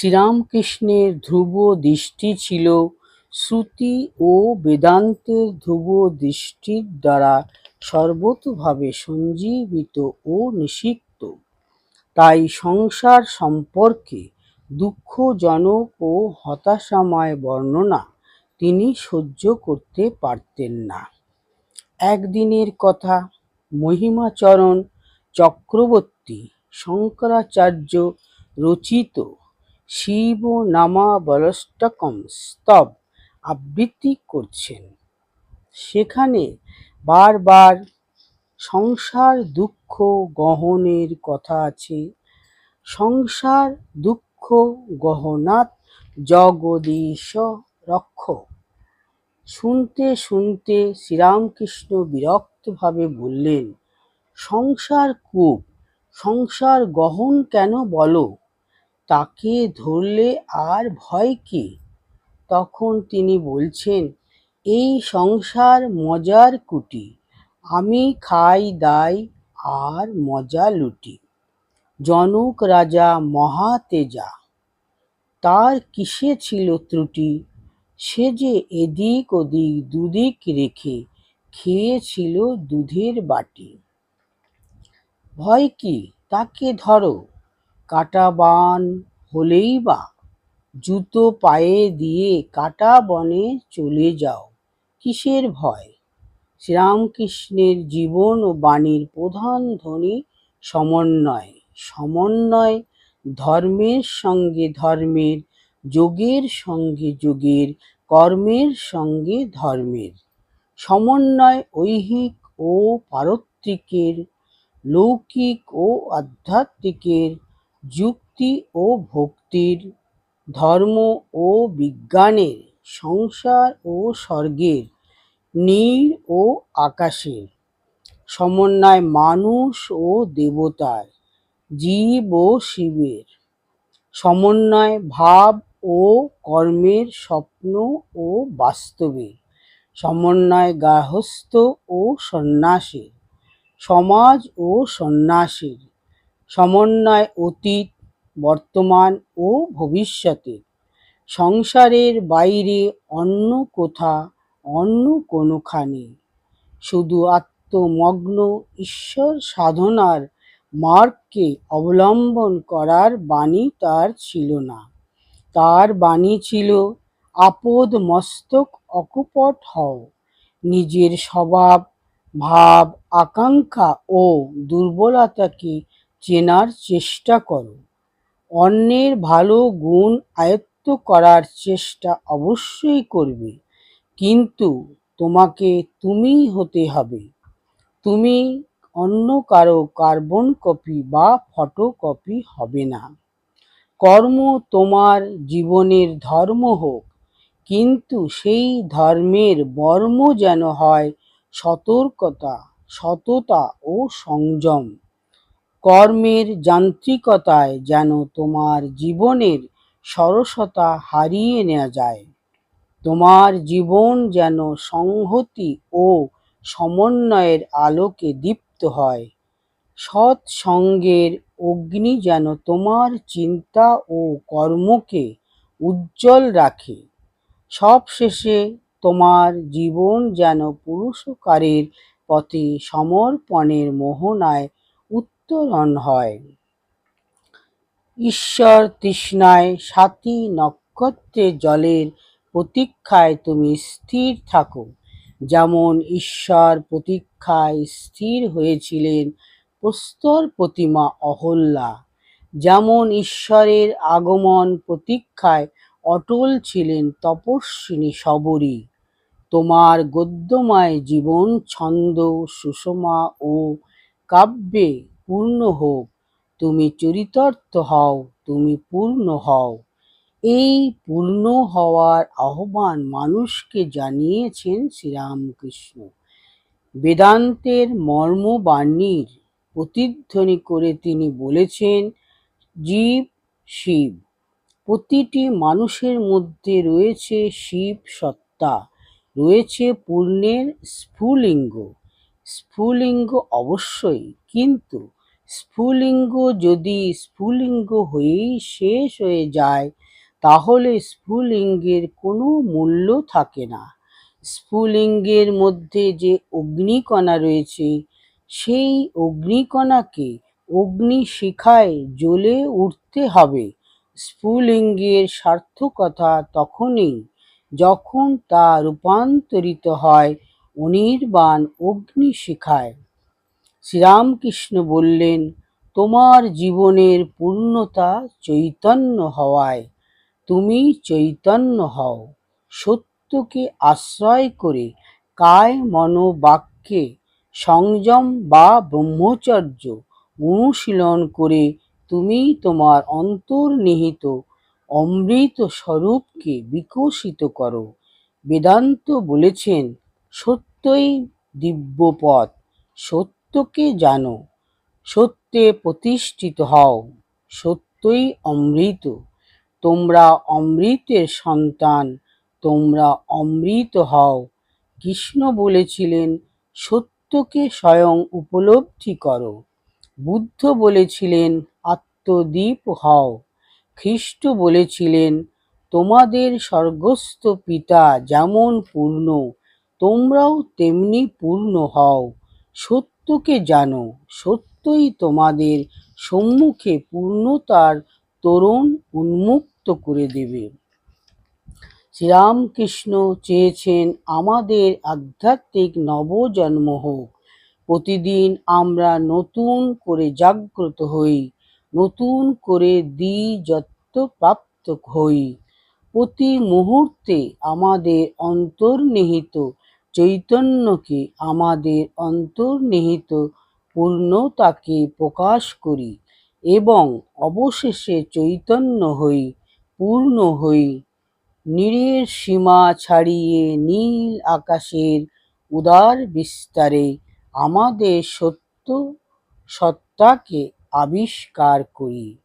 শ্রীরামকৃষ্ণের ধ্রুব দৃষ্টি ছিল শ্রুতি ও বেদান্তের ধ্রুব দৃষ্টির দ্বারা সর্বতোভাবে সঞ্জীবিত ও নিষিক্ত। তাই সংসার সম্পর্কে দুঃখজনক ও হতাশাময় বর্ণনা তিনি সহ্য করতে পারতেন না। একদিনের কথা, মহিমাচরণ, চক্রবর্তী, শঙ্করাচার্য রচিত শিব নামাবলষ্টকম স্তব আবৃত্তি করছেন। সেখানে বারবার সংসার দুঃখ গহনের কথা আছে। সংসার দুঃখ গহনাত জগদীশ রক্ষ। শুনতে শুনতে শ্রীরামকৃষ্ণ বিরক্তভাবে বললেন, সংসার কূপ, সংসার গহন কেন বলো? তাকে ধরলে আর ভয় কি? তখন তিনি বলছেন, এই সংসার মজার কুটি, আমি খাই, দাই, আর মজা লুটি। জনক রাজা মহাতেজা, তার কিসে ছিল ত্রুটি? সে যে এদিক ওদিক দুদিক রেখে খেয়েছিল দুধের বাটি। ভয় কি? তাকে ধরো। কাটা বান হলেই বা। জুতো পায়ে দিয়ে কাটা বনে চলে যাও। কিসের ভয়? শ্রীরামকৃষ্ণের জীবন ও বাণীর প্রধান ধ্বনি সমন্বয়। সমন্বয় ধর্মের সঙ্গে ধর্মের, যোগের সঙ্গে যোগের, কর্মের সঙ্গে ধর্মের। সমন্বয় ঐহিক ও পারত্রিকের, লৌকিক ও আধ্যাত্মিকের যুক্তি ও ভক্তির, ধর্ম ও বিজ্ঞানের, সংসার ও স্বর্গের নীড় ও আকাশের, সমন্বয় মানুষ ও দেবতার, জীব ও শিবের, সমন্বয় ভাব ও কর্মের স্বপ্ন ও বাস্তবের সমন্বয় গার্হস্থ্য ও সন্ন্যাসের, সমাজ ও সন্ন্যাসের সমন্বয় অতীত, বর্তমান ও ভবিষ্যতে। সংসারের বাইরে অন্য কোথা, অন্য কোনোখানে। শুধু আত্মমগ্ন ঈশ্বর সাধনার মার্গকে অবলম্বন করার বাণী তার ছিল না। তার বাণী ছিল, আপদ মস্তক অকপট হও। নিজের স্বভাব, ভাব, আকাঙ্ক্ষা ও দুর্বলতাকে চেনার চেষ্টা করো। অন্যের ভালো গুণ আয়ত্ত করার চেষ্টা অবশ্যই করবে, কিন্তু তোমাকে তুমিই হতে হবে। তুমি অন্য কারও কার্বন কপি বা ফটোকপি হবে না। কর্ম তোমার জীবনের ধর্ম হোক, কিন্তু সেই ধর্মের বর্ম যেন হয় সতর্কতা, সততা ও সংযম। কর্মের যান্ত্রিকতায় যেন তোমার জীবনের সরসতা হারিয়ে নেওয়া যায়। তোমার জীবন যেন সংহতি ও সমন্বয়ের আলোকে দীপ্ত হয়। সৎসঙ্গের অগ্নি যেন তোমার চিন্তা ও কর্মকে উজ্জ্বল রাখে। সবশেষে তোমার জীবন যেন পুরুষকারের পথে সমর্পণের মোহনায় উত্তরণ হয়। ঈশ্বর তৃষ্ণায় সাথী নক্ষত্রে জলের প্রতীক্ষায় তুমি স্থির থাকো। যেমন ঈশ্বর প্রতীক্ষায় স্থির হয়েছিলেন প্রস্তর প্রতিমা অহল্যা। যেমন ঈশ্বরের আগমন প্রতীক্ষায় অটল ছিলেন তপস্বিনী শবরী। তোমার গদ্যময় জীবন ছন্দ সুষমা ও কাব্যে পূর্ণ হোক, তুমি চরিতার্থ হও, তুমি পূর্ণ হও। এই পূর্ণ হওয়ার আহ্বান মানুষকে জানিয়েছেন শ্রীরামকৃষ্ণ। বেদান্তের মর্মবাণীর প্রতিধ্বনি করে তিনি বলেছেন, জীব, শিব, প্রতিটি মানুষের মধ্যে রয়েছে শিব সত্তা, রয়েছে পূর্ণের স্ফুলিঙ্গ। স্ফুলিঙ্গ অবশ্যই, কিন্তু স্ফুলিঙ্গ যদি স্ফুলিঙ্গ হয়েই শেষ হয়ে যায়, তাহলে স্ফুলিঙ্গের কোনো মূল্য থাকে না। স্ফুলিঙ্গের মধ্যে যে অগ্নিকণা রয়েছে, সেই অগ্নিকণাকে অগ্নিশিখায় জ্বলে উঠতে হবে। স্ফুলিঙ্গের সার্থকতা তখনই যখন তা রূপান্তরিত হয়, অনির্বাণ অগ্নিশিখায় শ্রীরামকৃষ্ণ বললেন, তোমার জীবনের পূর্ণতা চৈতন্য হওয়ায়, তুমি চৈতন্য হও। সত্যকে আশ্রয় করে কায় মন বাক্যে সংযম বা ব্রহ্মচর্য অনুশীলন করে তুমি তোমার অন্তর্নিহিত অমৃত স্বরূপকে বিকশিত করো। বেদান্ত বলেছেন, সত্যই দিব্যপথ সত্যকে জানো, সত্যে প্রতিষ্ঠিত হও, সত্যই অমৃত। তোমরা অমৃতের সন্তান, তোমরা অমৃত হও। কৃষ্ণ বলেছিলেন, সত্যকে স্বয়ং উপলব্ধি করো। বুদ্ধ বলেছিলেন, আত্মদীপ হও। খ্রিস্ট বলেছিলেন, তোমাদের স্বর্গস্থ পিতা যেমন পূর্ণ, তোমরাও তেমনি পূর্ণ হও। সত্যকে জানো, সত্যই তোমাদের সম্মুখে পূর্ণতার তরুণ উন্মুক্ত করে দেবে। শ্রীরামকৃষ্ণ চেয়েছেন আমাদের আধ্যাত্মিক নবজন্ম হোক। প্রতিদিন আমরা নতুন করে জাগ্রত হই, নতুন করে দ্বিজত্ব প্রাপ্ত হই। প্রতি মুহূর্তে আমাদের অন্তর্নিহিত চৈতন্যকে আমাদের অন্তর্নিহিত পূর্ণতাকে প্রকাশ করি এবং অবশেষে চৈতন্য হই, পূর্ণ হই। নীড়ের সীমা ছাড়িয়ে নীল আকাশের উদার বিস্তারে আমাদের সত্য সত্তাকে আবিষ্কার করি।